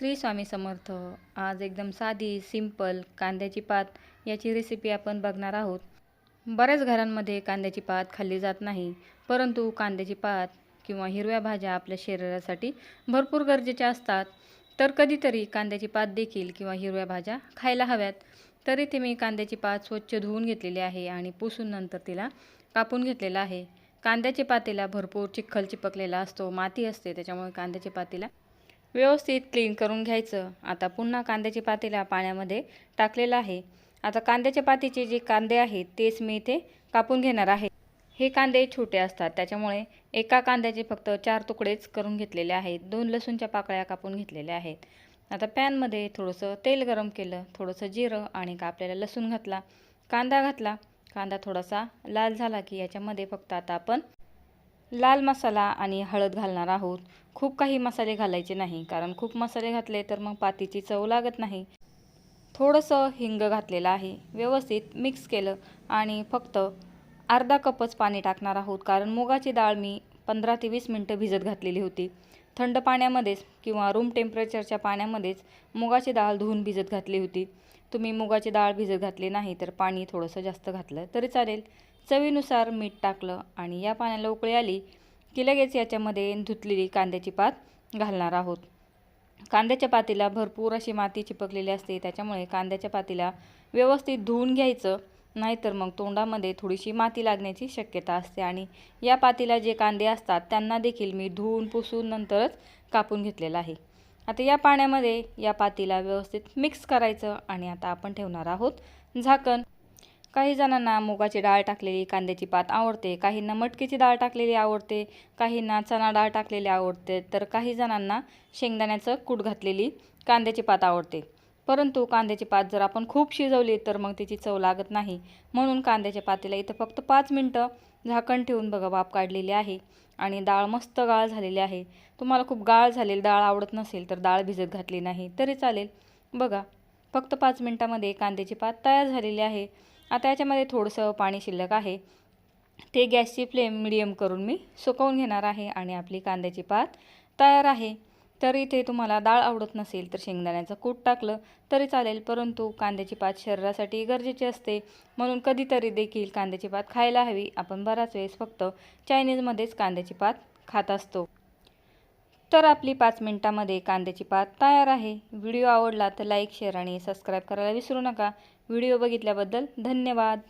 श्री स्वामी समर्थ. आज एकदम साधी सिंपल कांद्याची पात याची रेसिपी आपण बघणार आहोत. बऱ्याच घरांमध्ये कांद्याची पात खाल्ली जात नाही परंतु कांद्याची पात किंवा हिरव्या भाज्या आपल्या शरीरासाठी भरपूर गरजेच्या असतात. तर कधीतरी कांद्याची पात देखील किंवा हिरव्या भाज्या खायला हव्यात. तर इथे मी कांद्याची पात स्वच्छ धुवून घेतलेली आहे आणि पुसून नंतर तिला कापून घेतलेला आहे. कांद्याच्या पातेला भरपूर चिखल चिपकलेला असतो माती असते त्याच्यामुळे कांद्याच्या पातेला व्यवस्थित क्लीन करून घ्यायचं. आता पुन्हा कांद्याच्या पातेला पाण्यामध्ये टाकलेलं आहे. आता कांद्याच्या पातीचे जे कांदे आहेत तेच मी इथे कापून घेणार आहे. हे कांदे छोटे असतात त्याच्यामुळे एका कांद्याचे फक्त चार तुकडेच करून घेतलेले आहेत. दोन लसूणच्या पाकळ्या कापून घेतलेल्या आहेत. आता पॅनमध्ये थोडंसं तेल गरम केलं थोडंसं जिरं आणि कापलेला लसूण घातला कांदा घातला. कांदा थोडासा लाल झाला की याच्यामध्ये फक्त आता आपण लाल मसाला आणि हळद घालणार आहोत. खूप काही मसाले घालायचे नाही कारण खूप मसाले घातले तर मग पातीची चव लागत नाही. थोडंसं हिंग घातलेलं आहे. व्यवस्थित मिक्स केलं आणि फक्त अर्धा कपच पाणी टाकणार आहोत कारण मुगाची डाळ मी पंधरा ते वीस मिनटं भिजत घातलेली होती. थंड पाण्यामध्येच किंवा रूम टेम्परेचरच्या पाण्यामध्येच मुगाची डाळ धुवून भिजत घातली होती. तुम्ही मुगाची डाळ भिजत घातली नाही तर पाणी थोडंसं जास्त घातलं तरी चालेल. चवीनुसार मीठ टाकलं आणि या पाण्याला उकळी आली की लगेच याच्यामध्ये धुतलेली कांद्याची पात घालणार आहोत. कांद्याच्या पातीला भरपूर अशी माती चिपकलेली असते त्याच्यामुळे कांद्याच्या पातीला व्यवस्थित धुवून घ्यायचं नाहीतर मग तोंडामध्ये थोडीशी माती लागण्याची शक्यता असते आणि या पातीला जे कांदे असतात त्यांना देखील मी धुवून पुसून नंतरच कापून घेतलेलं आहे. आता या पाण्यामध्ये या पातीला व्यवस्थित मिक्स करायचं आणि आता आपण ठेवणार आहोत झाकण. काही जणांना मुगाची डाळ टाकलेली कांद्याची पात आवडते काहींना मटकीची डाळ टाकलेली आवडते काहींना चणा डाळ टाकलेली आवडते तर काही जणांना शेंगदाण्याचं कूट घातलेली कांद्याची पात आवडते. परंतु कांद्याची पात जर आपण खूप शिजवली तर मग तिची चव लागत नाही. म्हणून कांद्याच्या पातेला इथं फक्त पाच मिनटं झाकण ठेवून बघा वाफ काढलेली आहे आणि डाळ मस्त गाळ झालेली आहे. तुम्हाला खूप गाळ झालेली डाळ आवडत नसेल तर डाळ भिजत घातली नाही तरी चालेल. बघा फक्त पाच मिनटामध्ये कांद्याची पात तयार झालेली आहे. आता याच्यामध्ये थोडंसं पाणी शिल्लक आहे. ते गॅसची फ्लेम मिडियम करून मी सुकवून घेणार आहे आणि आपली कांद्याची पात तयार आहे. तर इथे तुम्हाला डाळ आवडत नसेल तर शेंगदाण्याचं कूट टाकलं तरी चालेल परंतु कांद्याची पात शरीरासाठी गरजेची असते. म्हणून कधीतरी देखील कांद्याची पात खायला हवी. आपण बराच वेळेस फक्त चायनीजमध्येच कांद्याची पात खात असतो. तर आपली पाच मिनटामध्ये कांद्याची पात तयार आहे. व्हिडिओ आवडला तर लाईक शेअर आणि सबस्क्राईब करायला विसरू नका. व्हिडिओ बघितल्याबद्दल धन्यवाद.